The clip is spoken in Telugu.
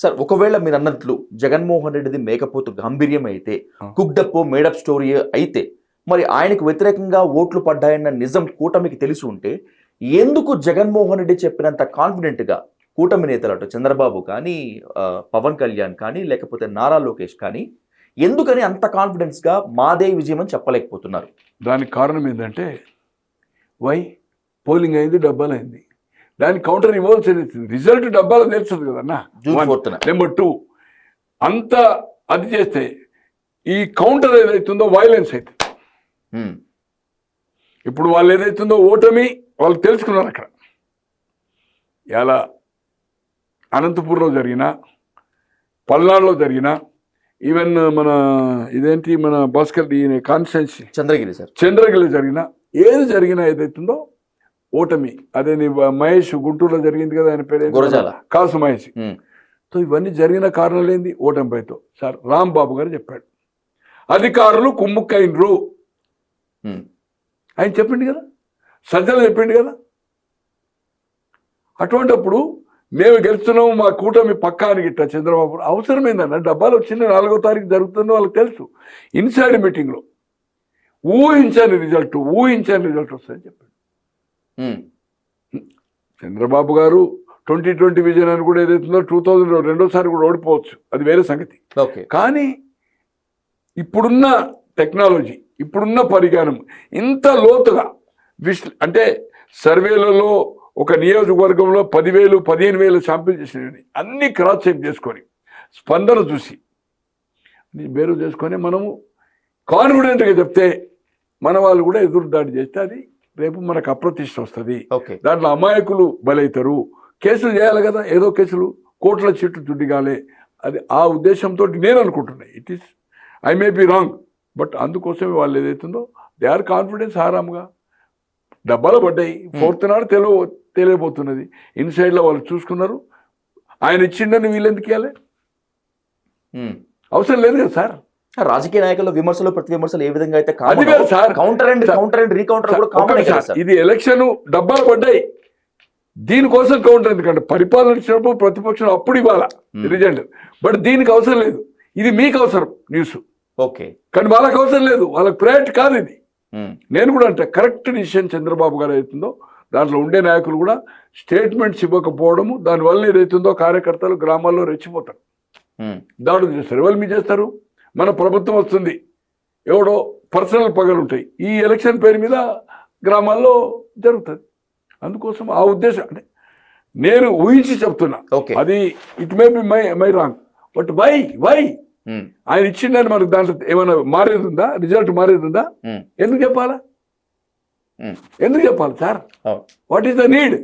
సార్ ఒకవేళ మీరు అన్నట్లు జగన్మోహన్ రెడ్డిది మేకపోతు గాంభీర్యం అయితే ఆ. కుక్డప్ మేడప్ స్టోరీ అయితే మరి ఆయనకు వ్యతిరేకంగా ఓట్లు పడ్డాయన్న నిజం కూటమికి తెలిసి ఉంటే ఎందుకు జగన్మోహన్ రెడ్డి చెప్పినంత కాన్ఫిడెంట్గా కూటమి నేతలు అటు చంద్రబాబు కానీ పవన్ కళ్యాణ్ కానీ లేకపోతే నారా లోకేష్ కానీ ఎందుకని అంత కాన్ఫిడెన్స్గా మాదే విజయం అని చెప్పలేకపోతున్నారు దానికి కారణం ఏంటంటే వై పోలింగ్ అయింది డబ్బాలు అయింది దానికి కౌంటర్ ఇవ్వాల్సి రిజల్ట్ డబ్బాలు తెలుస్తుంది కదన్నా? నెంబర్ టూ అంత అది చేస్తే ఈ కౌంటర్ ఏదైతుందో వైలెన్స్ అవుతుంది ఇప్పుడు వాళ్ళు ఏదైతుందో ఓటమి వాళ్ళు తెలుసుకున్నారు అక్కడ. ఎలా అనంతపూర్లో జరిగిన పల్నాడులో జరిగిన ఈవెన్ మన ఇదేంటి మన భాస్కర్ కాన్స్టెన్సీ చంద్రగిరి సార్. చంద్రగిరి జరిగిన ఏది జరిగినా ఏదైతుందో ఓటమి. అదే నీ మహేష్ గుంటూరులో జరిగింది కదా ఆయన పేరు. కాసు మహేష్. సో ఇవన్నీ జరిగిన కారణాలు ఏంది ఓటమిపైతో. సార్ రాంబాబు గారు చెప్పాడు. అధికారులు కుమ్ముక్కైనరు ఆయన చెప్పిండు కదా? సజ్జలు చెప్పిండు కదా? అటువంటప్పుడు మేము గెలుస్తున్నాము మా కూటమి పక్కానికి ఇట్లా చంద్రబాబు. అవసరమైందన్న డబ్బాలు వచ్చింది నాలుగో తారీఖు జరుగుతుందో వాళ్ళకి తెలుసు. ఇన్సైడ్ మీటింగ్లో ఊహించని రిజల్ట్ ఊహించని రిజల్ట్ వస్తుందని చెప్పాడు. చంద్రబాబు గారు ట్వంటీ ట్వంటీ విజన్ అని కూడా ఏదైతుందో టూ థౌజండ్ రెండోసారి కూడా ఓడిపోవచ్చు. అది వేరే సంగతి. ఓకే. కానీ ఇప్పుడున్న టెక్నాలజీ ఇప్పుడున్న పరిజ్ఞానం ఇంత లోతుగా విశ్ అంటే సర్వేలలో ఒక నియోజకవర్గంలో పదివేలు పదిహేను వేలు శాంపిల్ చేసినవి అన్ని క్రాస్ చెక్ చేసుకొని స్పందన చూసి బేరు చేసుకొని మనము కాన్ఫిడెంట్గా చెప్తే మన వాళ్ళు కూడా ఎదురు దాడి చేస్తే అది రేపు మనకు అప్రతిష్ట వస్తుంది. దాంట్లో అమాయకులు బలవుతారు కేసులు చేయాలి కదా ఏదో కేసులు. కోట్ల చెట్టు చుట్టిగాలే అది ఆ ఉద్దేశంతో నేను అనుకుంటున్నా. It is I may be wrong but అందుకోసమే వాళ్ళు ఏదైతుందో దే ఆర్ కాన్ఫిడెన్స్ ఆరాముగా డబ్బాలు పడ్డాయి. ఫోర్త్ నాడు తెలియ తెలియబోతున్నది. ఇన్సైడ్లో వాళ్ళు చూసుకున్నారు. ఆయన ఇచ్చిండని వీళ్ళు ఎందుకు ఇవ్వాలి ఉమ్. అవసరం లేదు కదా సార్. రాజకీయ నాయకుల విమర్శలు ప్రతి విమర్శలు ఏ విధంగా అయితే కాదు sir. Counter and. Counter and recounter కూడా కామన్ ఇది ఎలక్షన్ డబ్బాలు పడ్డాయి. దీనికోసం కౌంటర్ ఎందుకంటే పరిపాలన ఇచ్చినప్పుడు ప్రతిపక్షం అప్పుడు ఇవ్వాలా Hmm. రిజల్ట్. బట్ దీనికి అవసరం లేదు. ఇది మీకు అవసరం న్యూస్ ఓకే. కానీ వాళ్ళకి అవసరం లేదు. వాళ్ళకి ప్రయారిటీ కాదు ఇది. ఉమ్, నేను కూడా అంటే కరెక్ట్ డిసిషన్ చంద్రబాబు గారు అవుతుందో దాంట్లో ఉండే నాయకులు కూడా స్టేట్మెంట్స్ ఇవ్వకపోవడము దానివల్ల ఏదైతుందో కార్యకర్తలు గ్రామాల్లో రెచ్చిపోతారు. ఉమ్, దాడులు చేస్తారు. ఎవరు మీ చేస్తారు? మన ప్రభుత్వం వస్తుంది. ఎవడో పర్సనల్ పగలు ఉంటాయి. ఈ ఎలక్షన్ పేరు మీద గ్రామాల్లో జరుగుతుంది. అందుకోసం ఆ ఉద్దేశం అంటే నేను ఊహించి చెప్తున్నా. అది it may be my my wrong. But why why? ఆయన ఇచ్చిందని మనకు దాంట్లో ఏమైనా మారేది ఉందా రిజల్ట్ మారేది ఉందా ఎందుకు చెప్పాలా. ఎందుకు చెప్పాలి sir. What is the need?